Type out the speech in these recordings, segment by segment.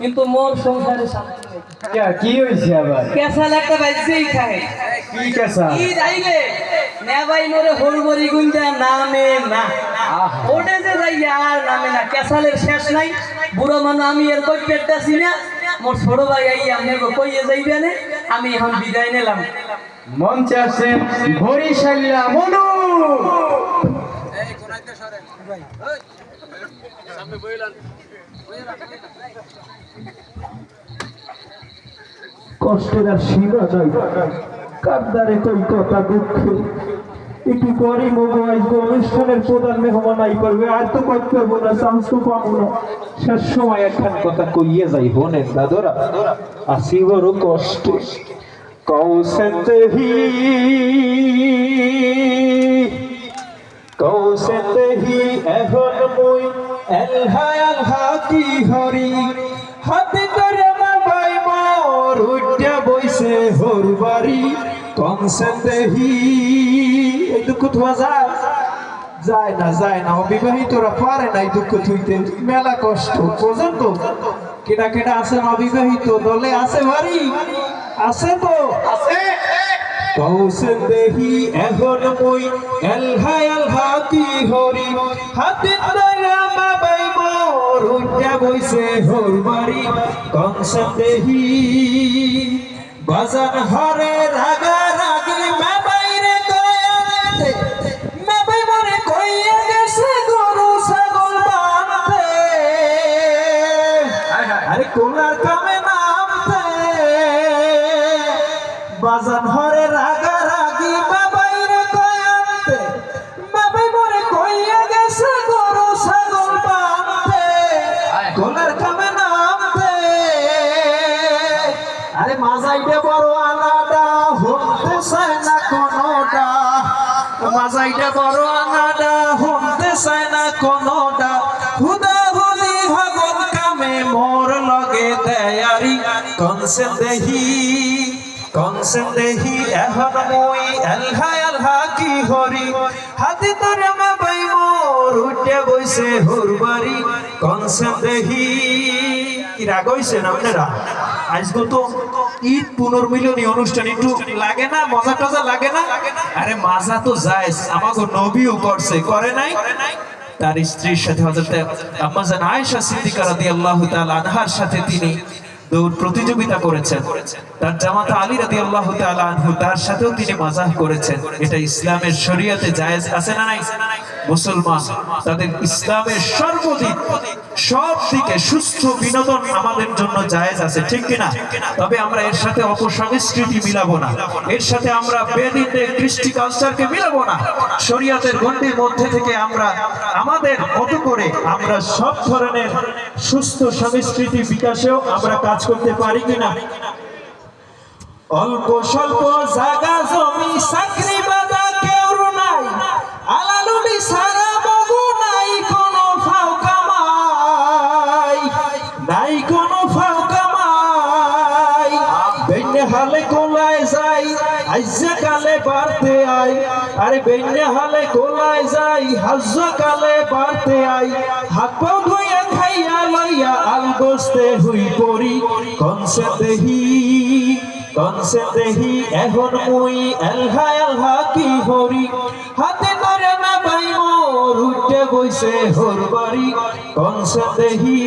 কিন্তু মোর সংসারে শান্তি নেই। কি হয়েছে আবার? কেসাল একটা বাজছেই খায়। কি কেসা কি যাইবে? নেবাই মোরে হরবরি গুঞ্জা নামে না। ওটে যে যাই আর নামে না। কেসালের শেষ নাই। বুড়ো মানুষ আমি এর কই না। মোর ছোট ভাই আই আমি কইয়ে যাইবে না। আমি এখন বিদায় নিলাম। মঞ্চে আছেন বরিশালিয়া মনু। কষ্টের আর সীমা নাই। কই কথা একটু মোবাইল প্রধান মেহমান আই করবে আর তো করতে পারব না চান্স তো পাবো না। শেষ সময় একখান কথা কইয়ে যাই বোনের দাদরা। আসি বড় কষ্টে কৌশতে হরি হাতে করে মোর হর বাড়ি। কংসেতে হি। এই দুঃখ থোয়া যায়। যায় না যায় না অবিবাহিতরা পারে না এই দুঃখ থুইতে। মেলা কষ্ট, পর্যন্ত। কেটা কেটা আছেন অবিবাহিত, দলে আছে বাড়ি। আছে তো? আছে। কৌশল দেহি এখন মুই এলহা এলহা কি হরি হাতে বাবাই মোর উঠা বইছে হর বাড়ি কংসল দেহি বাজার হরে রাগা রাগি বাবাই রে দয়াতে বাবাই মরে কইয়া গেছে গরু ছাগল বাঁধতে আরে কোনার কামে নামতে। বাজান হরে রাগা বাবাই রে কয়ান্তে বাবাই মরে কইয়া গেছে গরু ছাগল বাঁধতে কোনার কামে নামতে। আরে মাজাইতে বড় আনাডা হতে চায় না কোনোটা। মাজাইতে বড় আনাডা হতে চায় না কোনোটা। হুদা কামে মোর লগে দেয়ারি কনসেন দেহি। কনসেন দেহি এখন মুই এলহা এলহা, কি হরি? হাতি তোরে মা বাই মোর, উঠে বইছে হুরবারি কনসেন দেহি কি রাগ হইছেন আপনারা আজকে তো ঈদ পুনর্মিলনী অনুষ্ঠান, একটু লাগে না? মজা টজা লাগে না? আরে মাজা তো যায় আমাকে নবীও করছে, করে নাই? তার স্ত্রীর সাথে হযরত আম্মাজান আয়েশা সিদ্দিকা রাদিয়াল্লাহু তাআলা আনহার সাথে তিনি দৌড় প্রতিযোগিতা করেছেন। তার জামাতা আলী রাদিয়াল্লাহু আল্লাহ তার সাথেও তিনি মাজাহ করেছেন। এটা ইসলামের শরীয়তে জায়েজ আছে না নাই? মুসলমান, তাদের ইসলামের সর্বদিক সব দিকে সুস্থ বিনোদন আমাদের জন্য জায়েজ আছে, ঠিক কিনা? তবে আমরা এর সাথে অপসংস্কৃতি মিলাবো না। এর সাথে আমরা বেদিনের কৃষ্টি কালচারকে মিলাবো না। শরীয়তের গণ্ডির মধ্যে থেকে আমরা, আমাদের মতো করে আমরা সব ধরনের সুস্থ সংস্কৃতি বিকাশেও আমরা কাজ করতে পারি কিনা? অল্প স্বল্প জায়গা, জমি, চাকরি বেন্যে হালে কোলায় যাই, আইজা কালে বাড়তে আই। আরে বেন্যে হালে কোলায় যাই হাজ্জা কালে বাড়তে আই। হাত ধুইয়া খাইয়া লইয়া আল বসতে হুই পড়ি। কনসে দেহি কনসে দেহি, এখন মুই এলহা এলহা কি হরি? হাতে ধরে না পাই মোর উঠে বইছে হর বাড়ি। কনসে দেহি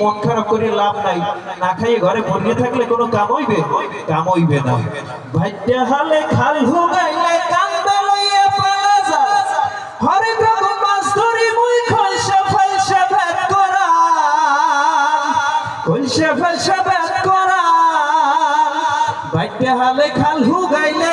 মন খারাপ করে লাভ নাই। না খাইয়ে ঘরে পড়িয়ে থাকলে কোনো কাম হইবে? কাম হইবে না। ভাইটা হালে খাল হুগাইলে কান্দা লইয়া মাছ ধরি মুই খলসা ফলসা ভেদ করা কলসা ফলসা ভেদ করা বাইতে হালে খাল হুগাইলে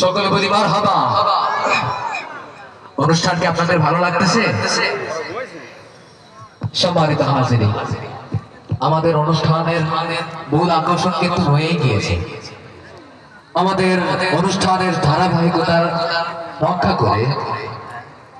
সকলে পরিবার হবা। অনুষ্ঠানটি আপনাদের ভালো লাগতেছে? সম্মানিত হাজিরি, আমাদের অনুষ্ঠানের মূল আকর্ষণ কিন্তু হয়েই গিয়েছে। আমাদের অনুষ্ঠানের ধারাবাহিকতার রক্ষা করে